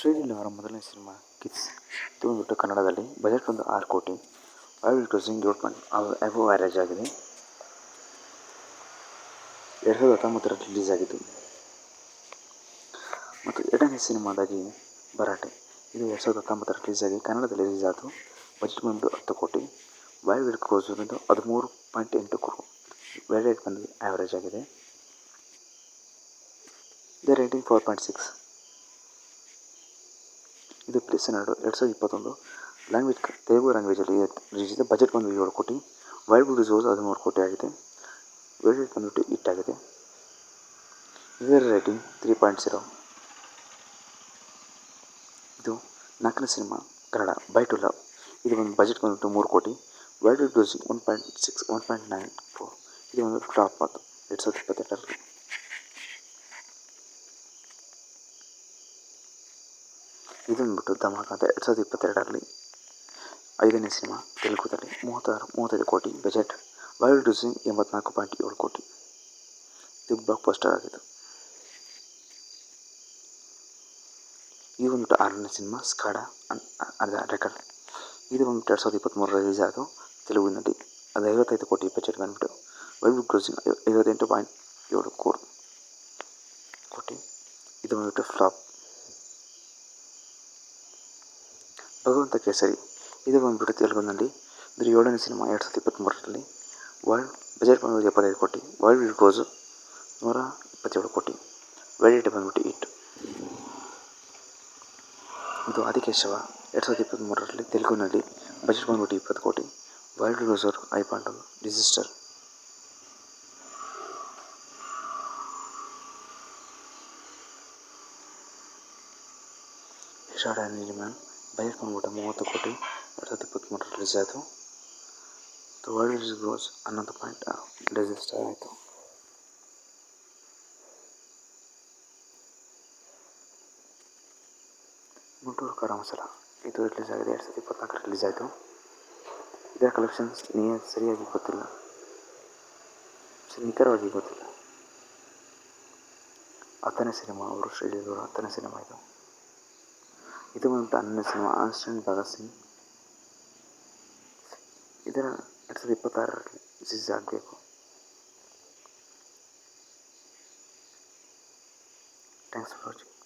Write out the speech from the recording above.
ಶ್ರೀಲೀಲ ಅವರ ಮೊದಲನೇ cinema, kids ಇದು ಬಂದುಬಿಟ್ಟು ಕನ್ನಡದಲ್ಲಿ, ಬಜೆಟ್ ಒಂದು ಆರು ಕೋಟಿ. World crossing dot man above average ಆಗಿದೆ. ಎರಡು ಸಾವಿರದ ಹತ್ತೊಂಬತ್ತರಲ್ಲಿ ರಿಲೀಸ್ ಆಗಿತ್ತು ಮತ್ತು ಎರಡನೇ ಸಿನಿಮಾದಾಗಿ, ಭರಾಟೆ. ಇದು ಎರಡು ಸಾವಿರದ ಹತ್ತೊಂಬತ್ತರ ರಿಲೀಸ್ ಆಗಿ ಕನ್ನಡದಲ್ಲಿ ರಿಲೀಸ್ ಆಯಿತು. ಬಜೆಟ್ ಬಂದು ಹತ್ತು ಕೋಟಿ. ವರ್ಲ್ಡ್ ಕ್ರೋಸ್ ಬಂದು ಹದಿಮೂರು ಪಾಯಿಂಟ್ ಎಂಟು ಕ್ರೋ ವೇರಿಯೇಟ್ ಬಂದು ಆ್ಯಾವ್ರೇಜ್ ಆಗಿದೆ. The rating four point six ಇದು ಪ್ಲೇಸ್ ಎರಡು ಸಾವಿರದ ಇಪ್ಪತ್ತೊಂದು. ಲ್ಯಾಂಗ್ವೇಜ್ ತೆಲುಗು ಲ್ಯಾಂಗ್ವೇಜಲ್ಲಿ ರಿಲೀಸಿದೆ ಬಜೆಟ್ ಬಂದು ಏಳು ಕೋಟಿ ವೈಲ್ಡ್ ರಿಸೋರ್ಸ್ ಹದಿಮೂರು ಕೋಟಿ ಆಗಿದೆ. ವೇರಿಯೇಟ್ ಬಂದ್ಬಿಟ್ಟು ಹಿಟ್ ಆಗಿದೆ. ಇದರ ರೇಟಿಂಗ್ ತ್ರೀ ಪಾಯಿಂಟ್ ಜೀರೋ ಇದು ನಾಲ್ಕನೇ cinema Kannada bye two love ಇದು ಒಂದು ಬಜೆಟ್ ಬಂದುಬಿಟ್ಟು ಮೂರು ಕೋಟಿ. World closing one point six one point nine four ಇದು ಒಂದು ಫ್ಲಾಪ್ ಮಾತು, ಎರಡು ಸಾವಿರದ ಇಪ್ಪತ್ತೆರಡರಲ್ಲಿ ಇದು ಬಂದ್ಬಿಟ್ಟು ಧಮಾಕ ಅಂತ ಎರಡು ಸಾವಿರದ ಇಪ್ಪತ್ತೆರಡರಲ್ಲಿ ಐದನೇ ಸಿನಿಮಾ ತೆಲುಗುದಲ್ಲಿ ಮೂವತ್ತಾರು, ಮೂವತ್ತೈದು ಕೋಟಿ ಬಜೆಟ್ ವರ್ಲ್ಡ್ ಕ್ಲೋಸಿಂಗ್ ಎಂಬತ್ನಾಲ್ಕು ಪಾಯಿಂಟ್ ಏಳು ಕೋಟಿ. ಇದು ಬ್ಲಾಕ್ ಪೋಸ್ಟರ್ ಆಗಿತ್ತು ಈ ಒಂದು ಆರನೇ ಸಿನಿಮಾ ಸ್ಕಾಡ ಅರ್ಧ ರೆಕಾರ್ಡ್. ಇದು ಬಂದ್ಬಿಟ್ಟು ಎರಡು ಸಾವಿರದ ಇಪ್ಪತ್ತ್ಮೂರು ರಿಲೀಸ್ ಆಯಿತು ತೆಲುಗಿನಲ್ಲಿ ಅದು ಐವತ್ತೈದು ಕೋಟಿ ಬಜೆಟ್ ಬಂದ್ಬಿಟ್ಟು ವರ್ಲ್ಡ್ ಕ್ಲೋಸಿಂಗ್ ಐವತ್ತೆಂಟು ಪಾಯಿಂಟ್ ಏಳು ಕೋರ್ ಕೋಟಿ. ಇದು ಬಂದ್ಬಿಟ್ಟು ಫ್ಲಾಪ್ ಭಗವಂತ ಕೇಸರಿ ಇದು ಬಂದ್ಬಿಟ್ಟು ತೆಲುಗಿನಲ್ಲಿ ಇದ್ರ ಏಳನೇ ಸಿನಿಮಾ ಎರಡು ಸಾವಿರದ ಇಪ್ಪತ್ತ್ಮೂರರಲ್ಲಿ ವರ್ಲ್ಡ್ ಬಜೆಟ್ ಬಂದ್ಬಿಟ್ಟು ಎಪ್ಪತ್ತೈದು ಕೋಟಿ ವರ್ಲ್ಡ್ ಕ್ಲೋಸು ನೂರ ಇಪ್ಪತ್ತೇಳು ಕೋಟಿ ವೆಡಿಟ್ ಬಂದ್ಬಿಟ್ಟು ಇಟ್ಟು ಇದು ಆದಿಕೇಶವ ಎರಡು ಸಾವಿರದ ಇಪ್ಪತ್ತ್ಮೂರರಲ್ಲಿ ತೆಲುಗುನಲ್ಲಿ ಬಜೆಟ್ ಬಂದ್ಬಿಟ್ಟು ಇಪ್ಪತ್ತು ಕೋಟಿ world closing I point disaster short and budget ಬಂದ್ಬಿಟ್ಟು ಮೂವತ್ತು ಕೋಟಿ ಎರಡು ಸಾವಿರದ ಇಪ್ಪತ್ತ್ಮೂರು ರಿಲೀಸ್ ಆಯಿತು. ವರ್ಲ್ಡ್ ರಿಸೋರ್ಸ್ ಹನ್ನೊಂದು ಪಾಯಿಂಟ್ ರಿಜಿಸ್ಟರ್ ಆಯಿತು. ಗುಂಟೂರು ಖಾರ ಮಸಾಲ. ಇದು ರಿಲೀಸ್ ಆಗಿದೆ, ಎರಡು ಸಾವಿರದ ಇಪ್ಪತ್ತ್ನಾಲ್ಕು ರಿಲೀಸ್ ಆಯಿತು. ಇದರ ಕಲೆಕ್ಷನ್ಸ್ ನಿಯ ಸರಿಯಾಗಿ ಗೊತ್ತಿಲ್ಲ. ನಿಖರವಾಗಿ ಗೊತ್ತಿಲ್ಲ. ಹತ್ತನೇ ಸಿನಿಮಾ, ಅವರು ಶ್ರೀಲೀಲರ ಹತ್ತನೇ ಸಿನಿಮಾ ಇದು. ಇದು ಬಂದ್ಬಿಟ್ಟು ಹನ್ನೊಂದನೇ ಸಿನಿಮಾ ಆನ್ಸ್ಟೆಂಟ್ ಭಗತ್ ಸಿಂಗ್ ಇದರ ಎರಡು ಸಾವಿರದ ಇಪ್ಪತ್ತಾರರಲ್ಲಿ ರಿಲೀಸ್ ಆಗಬೇಕು ಥ್ಯಾಂಕ್ಸ್ ಫಾರ್ ವಾಚಿಂಗ್